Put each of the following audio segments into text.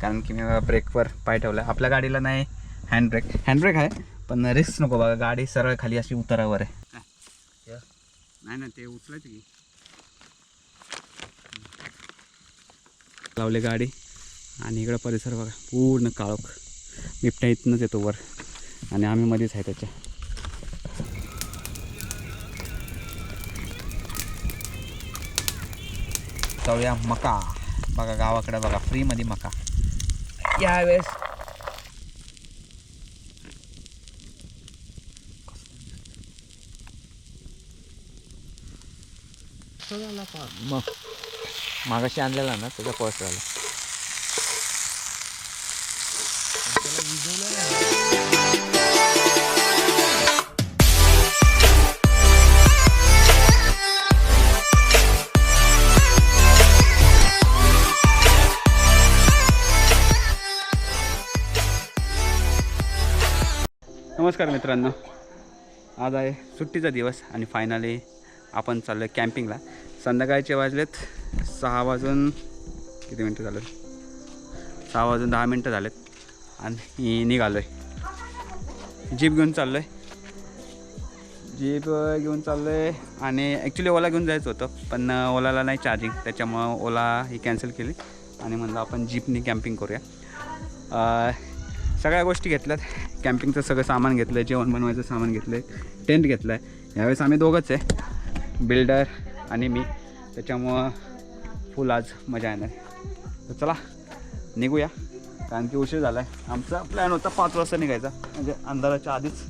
कारण की मी ब्रेकवर पाय ठेवला आपल्या गाडीला नाही हँड ब्रेक हँड ब्रेक आहे पण रिस्क नको बघा. गाडी सरळ खाली अशी उतारावर आहे. नाही ना ते उचलायचं की. लावले गाडी आणि इकडं परिसर बघा. पूर्ण काळोख. बिबट्या इथनंच येतो वर. आणि आम्ही मध्येच आहे त्याच्या. जाऊया मका. बघा गावाकडे बघा. फ्रीमध्ये मका. यावेळेस मग मागाशी आणलेला ना त्याचा पळस झाला नमस्कार मित्रांनो. आज आहे सुट्टीचा दिवस आणि फायनली आपण चाललो आहे कॅम्पिंगला संध्याकाळचे वाजलेत सहा वाजून किती मिनटं झालं? सहा वाजून दहा मिनटं झालेत. आणि निघालो आहे जीप घेऊन चाललो आहे जीप घेऊन चाललो आहे आणि ॲक्च्युली ओला घेऊन जायचं होतं पण ओलाला नाही चार्जिंग त्याच्यामुळं ओला ही कॅन्सल केली. आणि म्हणलं आपण जीपनी कॅम्पिंग करूया. सगळ्या गोष्टी घेतल्यात. कॅम्पिंगचं सगळं सामान घेतलं आहे जेवण बनवायचं सामान घेतलं आहे टेंट घेतलं आहे यावेळेस आम्ही दोघंच आहे. बिल्डर आणि मी. त्याच्यामुळं फुल आज मजा येणार तर चला निघूया. कारण की उशीर झाला आहे आमचा प्लॅन होता पाच वाजता निघायचा. म्हणजे अंधाराच्या आधीच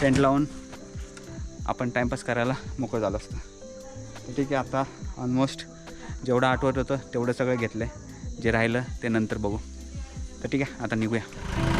टेंट लावून आपण टाईमपास करायला मोकळं झालं असतं. तर ठीक आहे आता ऑलमोस्ट जेवढं आठवत होतं तेवढं सगळं घेतलं आहे जे राहिलं ते नंतर बघू. तर ठीक आहे आता निघूया.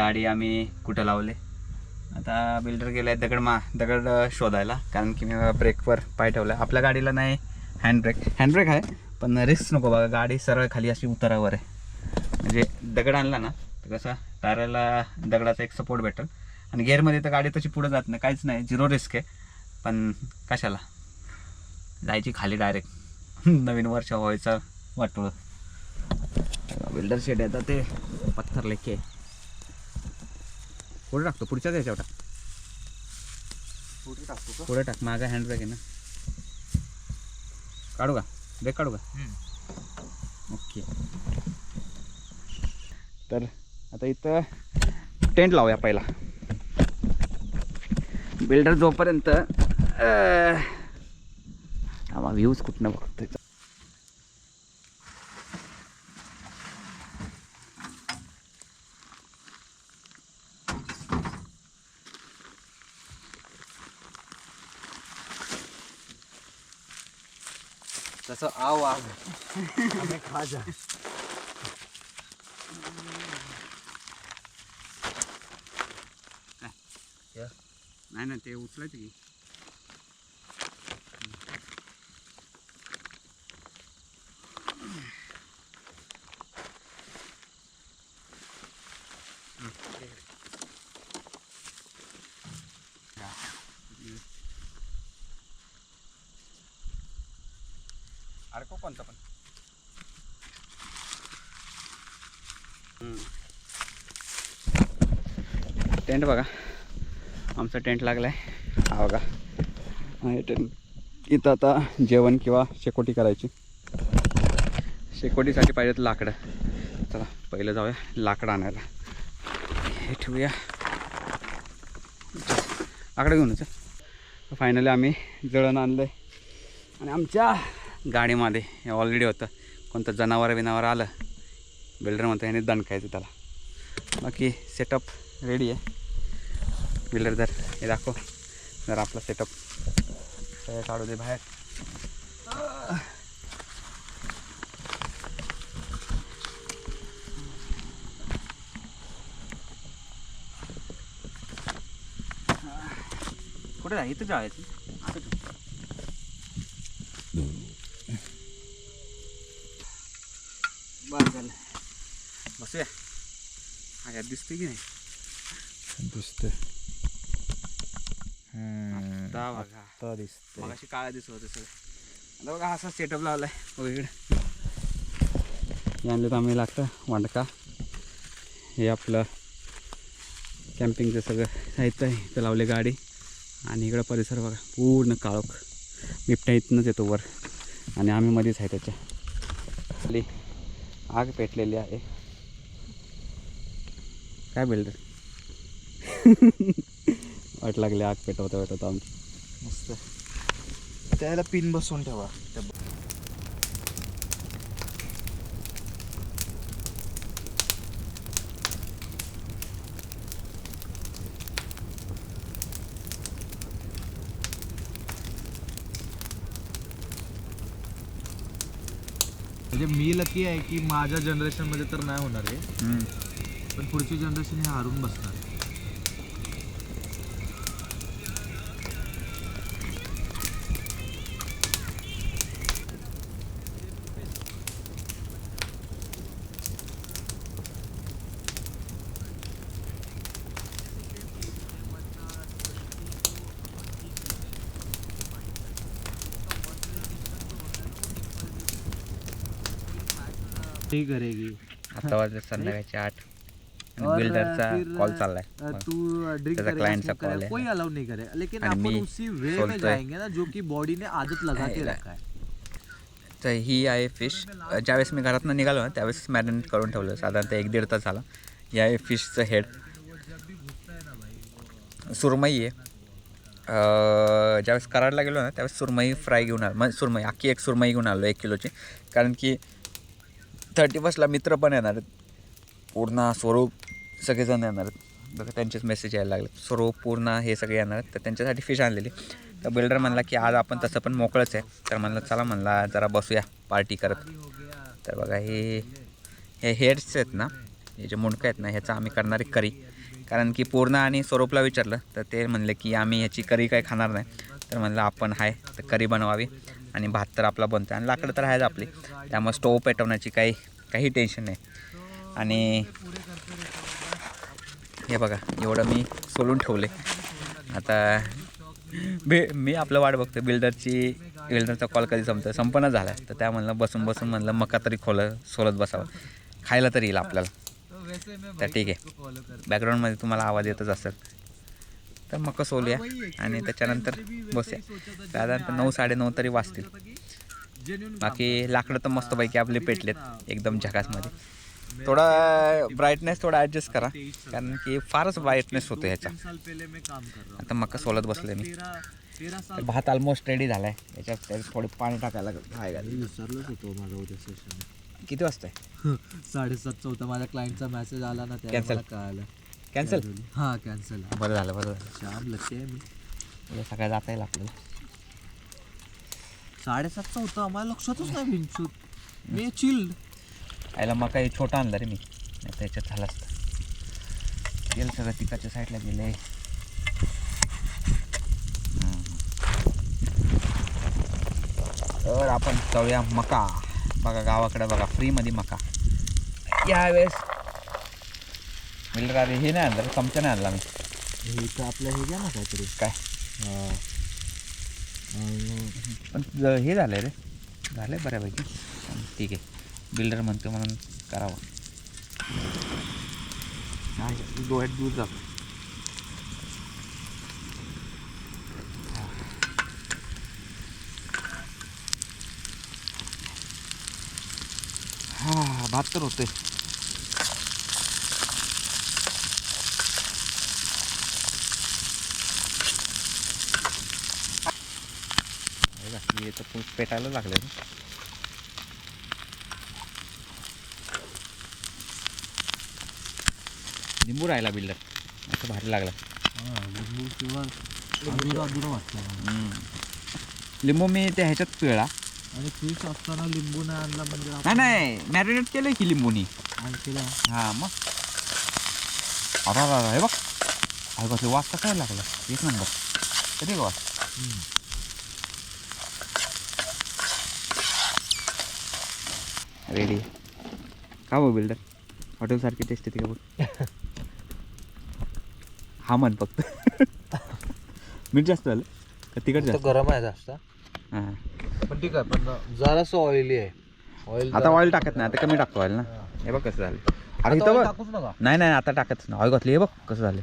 गाडी आम्ही कुठं लावले? आता बिल्डर गेलाय दगड मा दगड शोधायला. कारण की मी ब्रेकवर पाय ठेवला आपल्या गाडीला नाही हँडब्रेक हँडब्रेक आहे पण रिस्क नको बघा. गाडी सरळ खाली अशी उतारावर आहे. म्हणजे दगड आणला ना तर कसं टायरला दगडाचा एक सपोर्ट भेटेल. आणि गेअरमध्ये तर गाडी तशी पुढे जात नाही. काहीच नाही. झिरो रिस्क आहे. पण कशाला? जायची खाली डायरेक्ट नवीन वर्ष व्हायचं वाटोळ. बिल्डर शेड आहे ते पत्थर लेके पुढे टाकतो पुढच्याच याच्यावर टाक. पुढे टाकतो का? पुढे टाक मागा हँड ब्रेक आहे ना. काढू का? ब्रेक काढू का? ओके. तर आता इथं टेंट लावूया पहिला. बिल्डर जोपर्यंत आम्हा व्ह्यूज कुठनं बघतोय? तसं आव आम्ही खा जा नाही ना ते उचलायचं की. टेंट बघा. आमचा टेंट लागला आहे हा बघा. हे टेंट. इथं आता जेवण किंवा शेकोटी करायची. शेकोटीसाठी पाहिजेत लाकडं. चला पहिलं जाऊया लाकडं आणायला. हे ठेवूया. लाकडं घेऊनच फायनली आम्ही जळण आणलं आहे आणि आमच्या गाडीमध्ये हे ऑलरेडी होतं. कोणतं जनावर बिनावर आलं. बिल्डर म्हणतं ह्याने दणकायचं त्याला. बाकी सेटअप रेडी आहे. बिल्डर जर हे दाखव. जर आपला सेटअप सगळं काढू दे बाहेर. कुठे जा इथं जायचं बरं झालं. हा यात दिसते की नाही? दिसते. बघा. दिसते. मग अशी काळा दिसत होतं सगळं. आता बघा असा सेटअप लावला आहे इकडे हे आणलं तर आम्ही लागतं वांडका. हे आपलं कॅम्पिंगचं सगळं साहित्य आहे. इथं लावले गाडी. आणि इकडं परिसर बघा पूर्ण काळोख. बिबट्या इथनंच येतो वर. आणि आम्ही मध्येच आहे त्याच्या. खाली आग पेटलेली आहे. काय बिल्डर वाट लागली आग पेटवता पेटवता आमची. मस्त. त्याला पिन बसवून ठेवा. म्हणजे मी लकी आहे की माझ्या जनरेशनमध्ये तर नाही होणार आहे पण पुढची जनरेशन हे हारून बसणार. करेगी. आता वाजले संध्याकाळचे आठ. बिल्डरचा कॉल चाललाय. तू ड्रिंक चा call आहे. कोई अलाउ नहीं करे लेकिन मी उसी वे में. जाएंगे ना जो कि बॉडी ने आदत लगा के. रखा है तर ही आहे फिश ज्यावेळेस मी घरातनं निघालो ना त्यावेळेस मॅरिनेट करून ठेवलं. साधारणतः एक दीड तास झाला. ही आहे फिशचं हेड सुरमई आहे. ज्यावेळेस कराडला गेलो ना त्यावेळेस सुरमई फ्राय घेऊन आलो. मग सुरमई अख्खी एक सुरमई घेऊन आलो एक किलोची. कारण की थर्टी फर्स्टला मित्र पण येणार पूर्ण स्वरूप सगळेजण येणार आहेत. बघा त्यांचेच मेसेज यायला लागले स्वरूप पूर्ण हे सगळे येणार तर त्यांच्यासाठी फिश आणलेली. तर बिल्डर म्हणला की आज आपण तसं पण मोकळंच आहे. तर म्हणलं चला म्हणला जरा बसूया पार्टी करत. तर बघा हे हे हेड्स आहेत ना हे जे मुंडकं आहेत ना ह्याचं आम्ही करणारे करी. कारण की पूर्ण आणि स्वरूपला विचारलं तर ते म्हणले की आम्ही ह्याची करी काही खाणार नाही. तर म्हणलं आपण आहे तर करी बनवावी. आणि भात तर आपला बनतो आणि लाकडं तर आहेच आपली. त्यामुळे स्टोव पेटवण्याची काही काही टेन्शन नाही. आणि हे बघा एवढं मी सोलून ठेवले. आता बे मी आपलं वाट बघतो बिल्डरची बिल्डरचा कॉल कधी संपतो संपन्न झाला. तर त्या म्हणलं बसून बसून म्हणलं मका तरी खोल सोलत बसावं. खायला तरी येईल आपल्याला. तर ठीक आहे. बॅकग्राऊंडमध्ये तुम्हाला आवाज येतच असेल. तर मका सोलूया आणि त्याच्यानंतर बसूया. साधारणतः नऊ साडेनऊ तरी वाजतील. बाकी लाकडं तर मस्तपैकी आपले पेटलेत एकदम झकासमध्ये. थोडा ब्राईटनेस थोडा ॲडजस्ट करा कारण की फारच ब्राईटनेस होतो ह्याचा आता मका सोलत बसले मी। भात ऑलमोस्ट रेडी झाला आहे याच्यात थोडं पाणी टाकायला मी विसरलोच होतो माझा उद्या सेशन किती वाजता आहे? साडेसातचा होता माझ्या क्लायंटचा मेसेज आला ना Cancel. मला कळालं. कॅन्सल हा कॅन्सल बरं झालं बरं झालं. श्याम लक्ष आहे मी. उद्या सकाळी जाता येईल आपल्याला. साडेसातचा होता आम्हाला लक्षातच नाही बिनचूत मी चिल्ड. याला मका हे छोटा आणला रे मी. नाही तर याच्यात झाला असतं. गेलं सगळं तिकडच्या साईडला गेले. तर आपण जाऊया मका. बघा गावाकडे बघा फ्रीमध्ये मका. यावेळेस अरे हे नाही आणलं चमचा नाही आणला मी. हे इथं आपलं हे घ्या ना काहीतरी. काय? पण हे झालं रे. झालं आहे बऱ्यापैकी. ठीक आहे. बिल्डर म्हणतो म्हणून करावं. डोळ्यात दूध जातो. हां भात तर होते तर पेटायला लागले लिंबू राहिला बिल्डर. असं भारी लागला. लिंबू मी त्या ह्याच्यात पिळला. आणि फिश असताना लिंबू नाही आणला म्हणजे नाही नाही मॅरिनेट केलंय की लिंबूनी? आणखीला हां मग. अरा अरा हे बघ. अरे कसले वास काय लागला? एक नंबर. कधी वास. रेडी का बघ बिल्डर हॉटेलसारखी टेस्ट येते का बघ? हा म्हण फक्त. मीठ जास्त झालं. का तिखट जास्त? गरम आहे जास्त. हां. पण ठीक आहे पण जरासं ऑइली आहे. ऑइल आता ऑइल टाकत नाही आता कमी टाकतो ऑइल ना. हे. बघ कसं झालं. अरे इथं बघ. टाकूच नका. नाही नाही आता टाकत ना ऑइल घातली हे बघ कसं झालं.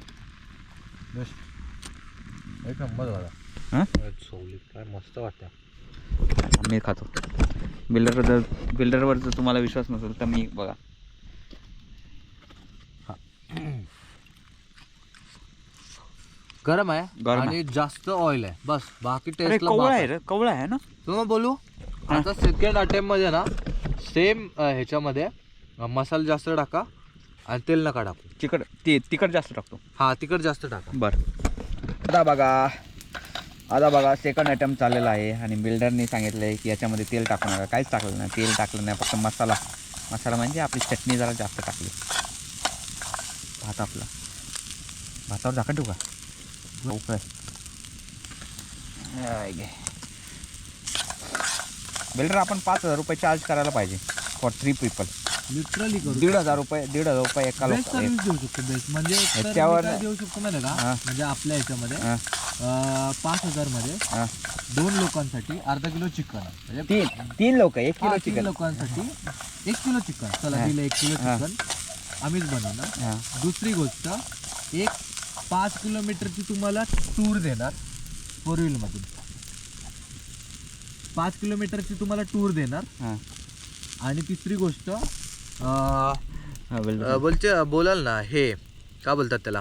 एक नंबर झाला. हां? सोली काय मस्त वाटतं मी खातो. बिल्डर जर बिल्डरवर जर तुम्हाला विश्वास नसेल तर मी बघा. गरम आहे गरम आहे. आणि जास्त ऑइल आहे. बस बाकी अरे टेस्ट कवळा आहे रे कवळा आहे ना? तुम्हाला बोलू? आता सेकंड अटेम्प्टमध्ये ना सेम ह्याच्यामध्ये अ, मसाला जास्त टाका आणि तेल नका टाकू. तिखट ते तिखट जास्त टाकतो. हा तिखट जास्त टाका. बरं. आता बघा आता बघा सेकंड आयटम चाललेला आहे आणि बिल्डरनी सांगितलं आहे की याच्यामध्ये तेल टाकू नका. काहीच टाकलं नाही. तेल टाकलं नाही फक्त मसाला. मसाला म्हणजे आपली चटणी जरा जास्त टाकली. भात आपला. भातावर झाकण ठेवू का? उकळ बिल्डर आपण पाच हजार रुपये चार्ज करायला पाहिजे फॉर थ्री पीपल लिटरली करू दीड हजार रुपये दीड हजार रुपये एका बेस्ट लोक सर्व्हिस देऊ शकतो बेस्ट म्हणजे काय देऊ शकतो माहिती आहे हा. का म्हणजे आपल्या ह्याच्यामध्ये हां. अ, पाच हजारमध्ये हां. दोन लोकांसाठी अर्धा किलो चिकन. म्हणजे तीन तीन लोक एक किलो तीन चिकन. लोकांसाठी एक किलो चिकन. चला हा. दिलं एक किलो हा. चिकन. आम्हीच बनवणार. दुसरी गोष्ट एक पाच किलोमीटरची तुम्हाला टूर देणार फोर व्हीलमधून पाच किलोमीटरची तुम्हाला टूर देणार. हां. आणि तिसरी गोष्ट बोलचे बोलाल ना हे का बोलतात त्याला?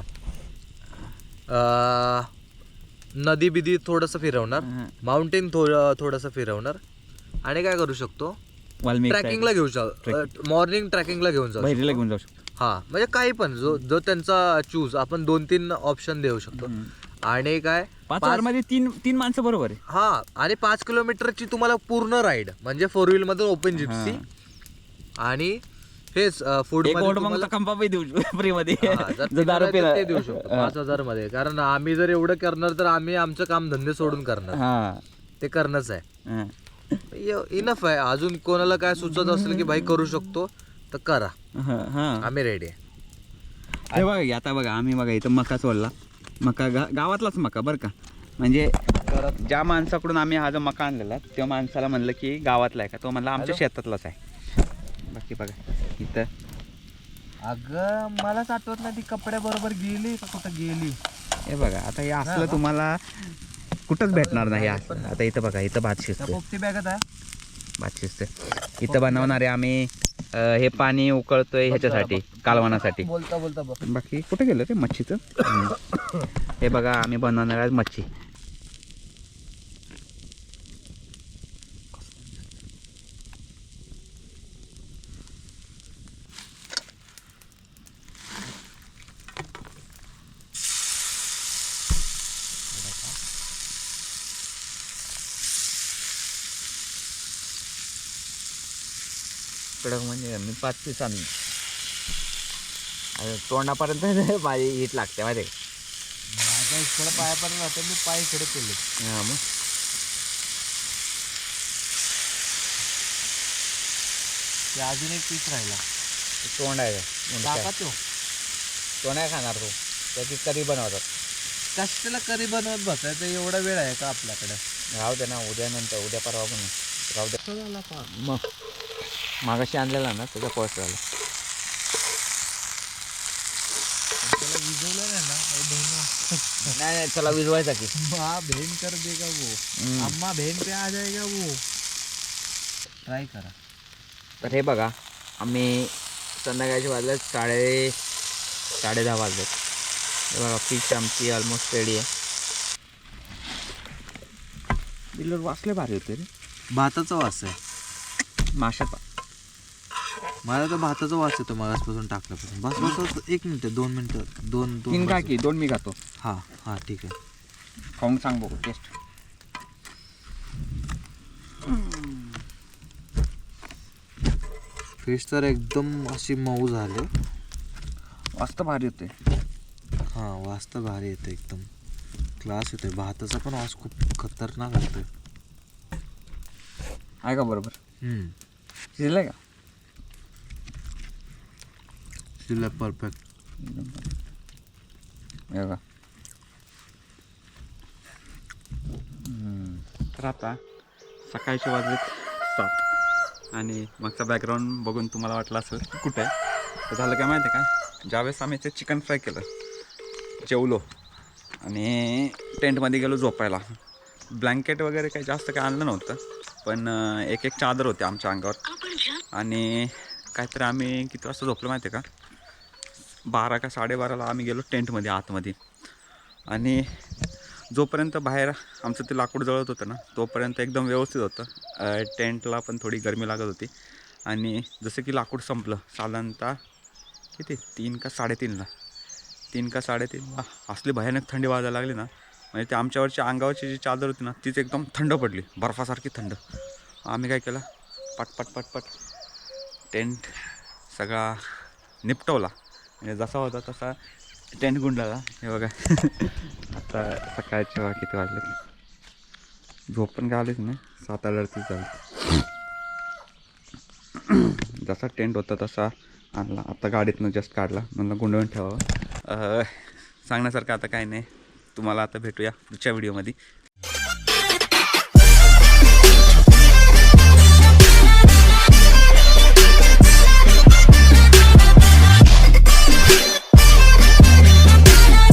अं, नदी बिदी थोडंसं फिरवणार. माउंटेन थोडं थोडंसं फिरवणार आणि काय करू शकतो? वाल्मिक ट्रॅकिंगला घेऊ शकतो मॉर्निंग ट्रॅकिंगला घेऊन जाऊ बहिरीला घेऊन जाऊ शकतो. हा म्हणजे काही पण जो जो त्यांचा चूज आपण दोन तीन ऑप्शन देऊ शकतो. आणि काय? पाच मध्ये तीन तीन माणसं बरोबर आहे. हा आणि पाच किलोमीटरची तुम्हाला पूर्ण राईड म्हणजे फोर व्हील मधून ओपन जिप्सी आणि हेच फूड एक ओढ मग कंपापही देऊ फ्री मध्ये जर दारू पिला ते देऊ शकतो पाच हजारमध्ये कारण आम्ही जर एवढं करणार तर आम्ही आमचं काम धंदे सोडून करणार. हा. ते करणंच आहे. हा. इनफ आहे. अजून कोणाला काय सुचत असेल की भाई करू शकतो तर करा. आम्ही रेडी आहे हे बघा आता बघा आम्ही बघा इथं मका सोडला. मका गा गावातलाच मका बरं का? म्हणजे ज्या माणसाकडून आम्ही हा जो मका आणलेला त्या माणसाला म्हणलं की गावातला आहे का? तो म्हणला आमच्या शेतातलाच आहे. बाकी बघा इथं. अगं मलाच आठवत नाही ती कपड्या बरोबर गेली का कुठं गेली. हे बघा आता हे असलं तुम्हाला कुठंच भेटणार नाही असं आता इथं बघा इथं भात शिजते पोपटी बॅगत आहे. भात शिजते इथं बनवणारे आम्ही अं, हे पाणी उकळतोय ह्याच्यासाठी कालवणासाठी बोलता बोलता बघ. बाकी कुठे गेलं ते मच्छीचं. हे बघा आम्ही बनवणार आहे मच्छी. कडक म्हणजे मी पाच पीस आणली तोंडापर्यंत माझी हीट लागते आहे का? माझ्या इकडे पायापर्यंत राहते मी पाय इकडे केले. हा मग? ते अजून एक पीस राहिला. तोंड आहे का? आहे. तो. तो नाही खाणार तो. त्याची कधी बनवतात. कशाला करी बनवत बसायचं? एवढा वेळ आहे का आपल्याकडे? राहू दे ना उद्या नंतर उद्या परवा पण. राहू दे. मग? मागाशी आणलेला ना त्याचा पॉस झाला त्याला विजवलं नाही ना अरे बहिण नाही नाही चला विजवायचा की. माँ बहन कर देगा वो. अम्मा बहन पे आ जाएगा वो? ट्राय करा. तर हे बघा आम्ही संध्याकाळचे वाजले साडे साडे दहा वाजलेत. हे बघा फिश आमची ऑलमोस्ट रेडी आहे. बिलर वाचले भारी होते रे. भाताचा वास आहे. माशाचा मला तर भाताचा वास येतो मागासपासून टाकल्यापासून. बस बस बस एक मिनिट दोन मिनिटं दोन दोन का. की दोन मी खातो. हा हा ठीक आहे. खाऊन सांग बघू टेस्ट फिश तर एकदम अशी मऊ झाले. मस्त भारी होते हा वास तर भारी येतो एकदम. क्लास येतोय. भाताचा पण वास खूप खतरनाक असतोय आहे का बरोबर? हम्म. शिजलाय का? शिल्लक परफेक्ट हे बघा हम्म. तर आता सकाळचे वाजलेत सात आणि मागचा बॅकग्राऊंड बघून तुम्हाला वाटलं असेल की कुठे आहे? तर झालं काय माहिती आहे का? ज्यावेळेस आम्ही ते चिकन फ्राय केलं जेवलो आणि टेंटमध्ये गेलो झोपायला. ब्लँकेट वगैरे काही जास्त काही आणलं नव्हतं पण अं, एक एक चादर होते आमच्या अंगावर. आणि काहीतरी आम्ही किती वाजता झोपलो माहिती आहे का? बारा का साडेबाराला आम्ही गेलो टेंटमध्ये आतमध्ये. आणि जोपर्यंत बाहेर आमचं ते लाकूड जळत होतं ना तोपर्यंत एकदम व्यवस्थित होतं. टेंटला पण थोडी गरमी लागत होती. आणि जसं की लाकूड संपलं साधारणतः किती? तीन का साडेतीनला. तीन का साडेतीनला असली भयानक थंडी वाजायला लागली ना म्हणजे ते आमच्यावरची अंगावरची जी चादर होती ना तीच एकदम थंड पडली बर्फासारखी थंड. आम्ही काय केलं? पट पट पट पट टेंट सगळा निपटवला. म्हणजे जसा होता तसा टेंट गुंडाला. हे बघा. आता सकाळचे वा किती वाजले झोप पण काय आलीच नाही? सात आठ झाली जसा टेंट होता तसा आणला. आता गाडीतनं जस्ट काढला. म्हणलं गुंडवून ठेवावं. सांगण्यासारखं आता काही नाही. तुम्हाला आता भेटूया पुढच्या व्हिडिओमध्ये